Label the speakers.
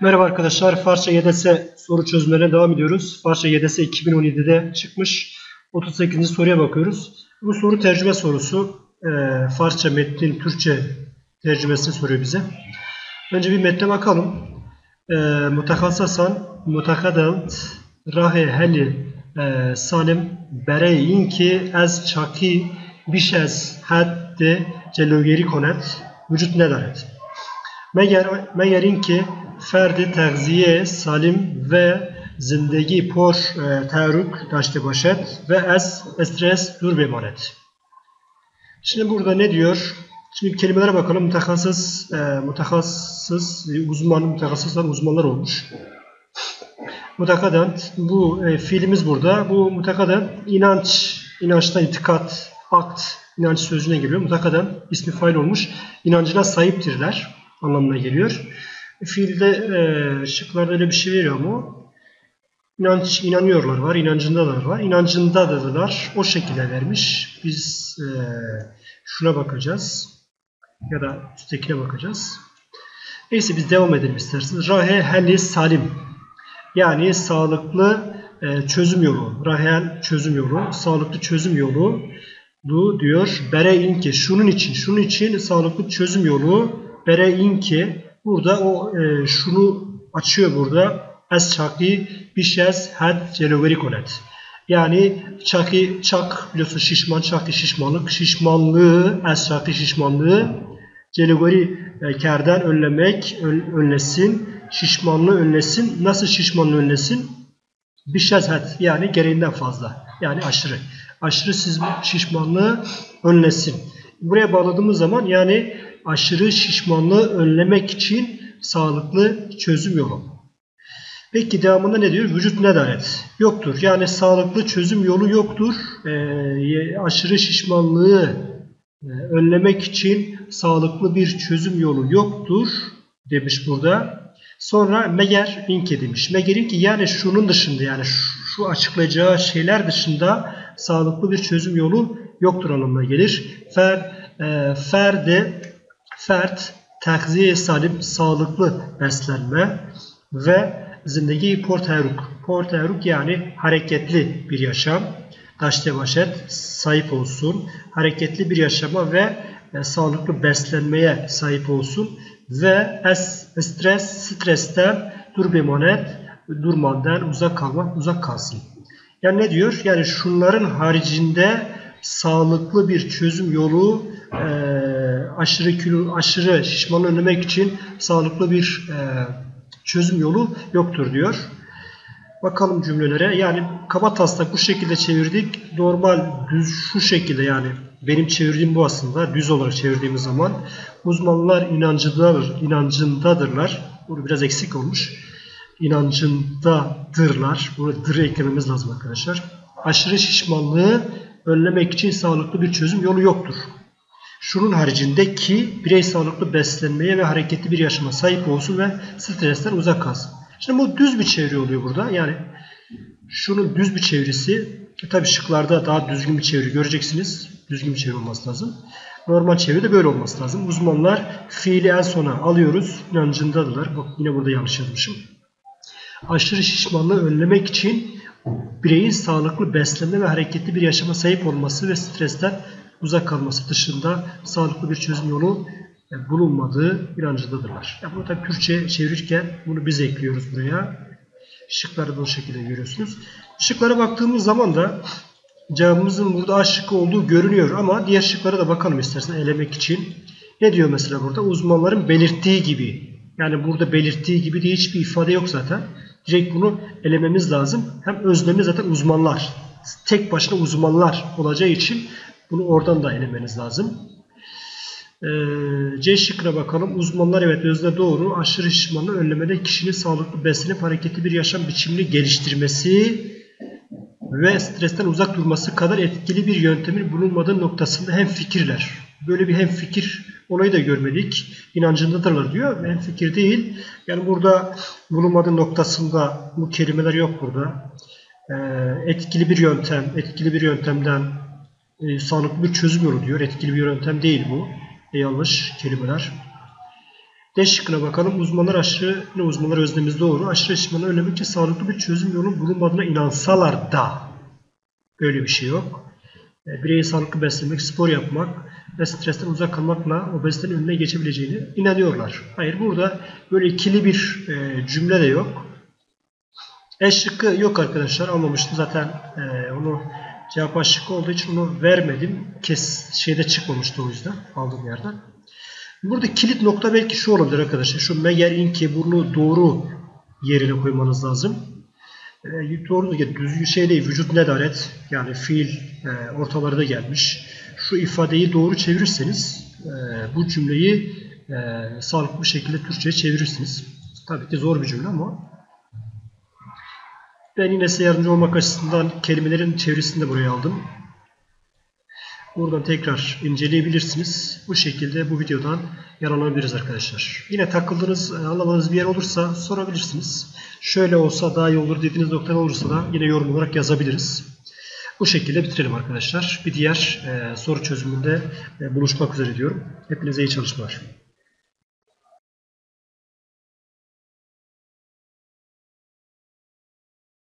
Speaker 1: Merhaba arkadaşlar. Farsça YDS soru çözümlerine devam ediyoruz. Farsça YDS 2017'de çıkmış. 38. soruya bakıyoruz. Bu soru tercüme sorusu. E, Farsça metnin Türkçe tercümesini soruyor bize. Önce bir metne bakalım. E, mutakassasan mutakadant rahe heli e, salim bereyin ki ez çaki biş ez hadde celogeri konet vücut ne daret. Meğer, meğer inki tegziye salim ve zindagi por e, teruk daşte başet ve ez stres dur bemanet. Şimdi burada ne diyor? Şimdi kelimelere bakalım. Mutakassıs, e, mutakassıs, uzman, mutakassıslar uzmanlar olmuş. Mutakadent, bu e, fiilimiz burada. Bu mutakadent inanç, inançtan itikat, akt, inanç sözcüğüne geliyor. Mutakadent ismi fail olmuş. İnancına sahiptirler anlamına geliyor. Fiilde e, şıklarda öyle bir şey veriyor mu? İnanç, inanıyorlar var, inancındalar var. İnancındadırlar. O şekilde vermiş. Biz e, şuna bakacağız. Ya da üsttekine bakacağız. Neyse biz devam edelim isterseniz. Rahe helli salim. Yani sağlıklı e, çözüm yolu. Rahel çözüm yolu. Sağlıklı çözüm yolu. Bu diyor. Bere inke. Şunun için. Şunun için sağlıklı çözüm yolu. Bere inke. Burada o e, şunu açıyor burada. Ez çaki bişez had celoveri konet. Yani çaki çak biliyorsun şişman çaki şişmanlık şişmanlığı ez çaki şişmanlığı celoveri e, kerden önlemek ön, önlesin şişmanlığı önlesin. Nasıl şişmanlığı önlesin? Bişez had yani gereğinden fazla. Yani aşırı. Aşırı şişmanlığı önlesin. Buraya bağladığımız zaman yani aşırı şişmanlığı önlemek için sağlıklı çözüm yolu. Peki devamında ne diyor? Vücut ne daret? Yoktur. Yani sağlıklı çözüm yolu yoktur. E, aşırı şişmanlığı e, önlemek için sağlıklı bir çözüm yolu yoktur demiş burada. Sonra meger inke demiş. Megerin ki yani şunun dışında yani şu açıklayacağı şeyler dışında sağlıklı bir çözüm yolu yoktur anlamına gelir. Fer, e, ferde fert, təğziye salim, sağlıklı beslenme ve zindagi porteruk. Porteruk yani hareketli bir yaşam. Daşte başet sahip olsun. Hareketli bir yaşama ve e, sağlıklı beslenmeye sahip olsun. Ve es, stres, stresten dur bemanet, durmadan uzak kalmak, uzak kalsın. Yani ne diyor? Yani şunların haricinde sağlıklı bir çözüm yolu e, aşırı kilo, aşırı şişmanlığı önlemek için sağlıklı bir e, çözüm yolu yoktur diyor. Bakalım cümlelere. Yani kaba taslak bu şekilde çevirdik. Normal düz şu şekilde yani benim çevirdiğim bu aslında düz olarak çevirdiğimiz zaman uzmanlar inancındadır, inancındadırlar. Burada biraz eksik olmuş. İnancındadırlar. Burada dır eklememiz lazım arkadaşlar. Aşırı şişmanlığı önlemek için sağlıklı bir çözüm yolu yoktur. Şunun haricinde ki birey sağlıklı beslenmeye ve hareketli bir yaşama sahip olsun ve stresten uzak kalsın. Şimdi bu düz bir çeviri oluyor burada. Yani şunun düz bir çevirisi e tabi şıklarda daha düzgün bir çeviri göreceksiniz. Düzgün bir çeviri olması lazım. Normal çeviri de böyle olması lazım. Uzmanlar fiili en sona alıyoruz. İnancındadılar. Bak yine burada yanlış yazmışım. Aşırı şişmanlığı önlemek için bireyin sağlıklı beslenme ve hareketli bir yaşama sahip olması ve stresten uzak kalması dışında sağlıklı bir çözüm yolu e, bulunmadığı inancındadırlar. Yani bunu tabi Türkçe çevirirken bunu biz ekliyoruz buraya. Şıkları bu şekilde görüyorsunuz. Şıklara baktığımız zaman da cevabımızın burada A şıkkı olduğu görünüyor ama diğer şıklara da bakalım istersen elemek için. Ne diyor mesela burada? Uzmanların belirttiği gibi. Yani burada belirttiği gibi diye hiçbir ifade yok zaten. Direkt bunu elememiz lazım. Hem özlemi zaten uzmanlar. Tek başına uzmanlar olacağı için bunu oradan da elemeniz lazım. Ee, C şıkkına bakalım. Uzmanlar evet özne doğru. Aşırı şişmanlığı önlemede kişinin sağlıklı beslenip hareketli bir yaşam biçimini geliştirmesi ve stresten uzak durması kadar etkili bir yöntemin bulunmadığı noktasında hem fikirler. Böyle bir hem fikir olayı da görmedik. İnancındadırlar diyor. Hem fikir değil. Yani burada bulunmadığı noktasında bu kelimeler yok burada. Ee, etkili bir yöntem, etkili bir yöntemden e, sağlıklı bir çözüm yolu diyor. Etkili bir yöntem değil bu. E, yanlış kelimeler. D şıkkına bakalım. Uzmanlar aşırı, ne uzmanlar özlemimiz doğru. Aşırı işmanı önlemekçe sağlıklı bir çözüm yolunun bulunmadığına inansalar da böyle bir şey yok. E, Bireyi sağlıklı beslemek, spor yapmak ve stresten uzak kalmakla obezitenin önüne geçebileceğini inanıyorlar. Hayır burada böyle ikili bir e, cümle de yok. E şıkkı yok arkadaşlar almamıştım zaten e, onu cevap A şıkkı olduğu için onu vermedim. Kes şeyde çıkmamıştı o yüzden aldığım yerden. Burada kilit nokta belki şu olabilir arkadaşlar. Şu meger inki burnu doğru yerine koymanız lazım. E, doğru düzgün şey değil. Vücut nedaret yani fiil e, ortalarda gelmiş. Şu ifadeyi doğru çevirirseniz e, bu cümleyi e, sağlıklı bir şekilde Türkçe'ye çevirirsiniz. Tabii ki zor bir cümle ama ben yine size yardımcı olmak açısından kelimelerin çevirisini de buraya aldım. Buradan tekrar inceleyebilirsiniz. Bu şekilde bu videodan yararlanabiliriz arkadaşlar. Yine takıldığınız, anlamadığınız bir yer olursa sorabilirsiniz. Şöyle olsa daha iyi olur dediğiniz nokta olursa da yine yorum olarak yazabiliriz. Bu şekilde bitirelim arkadaşlar. Bir diğer e, soru çözümünde e, buluşmak üzere diyorum. Hepinize iyi çalışmalar.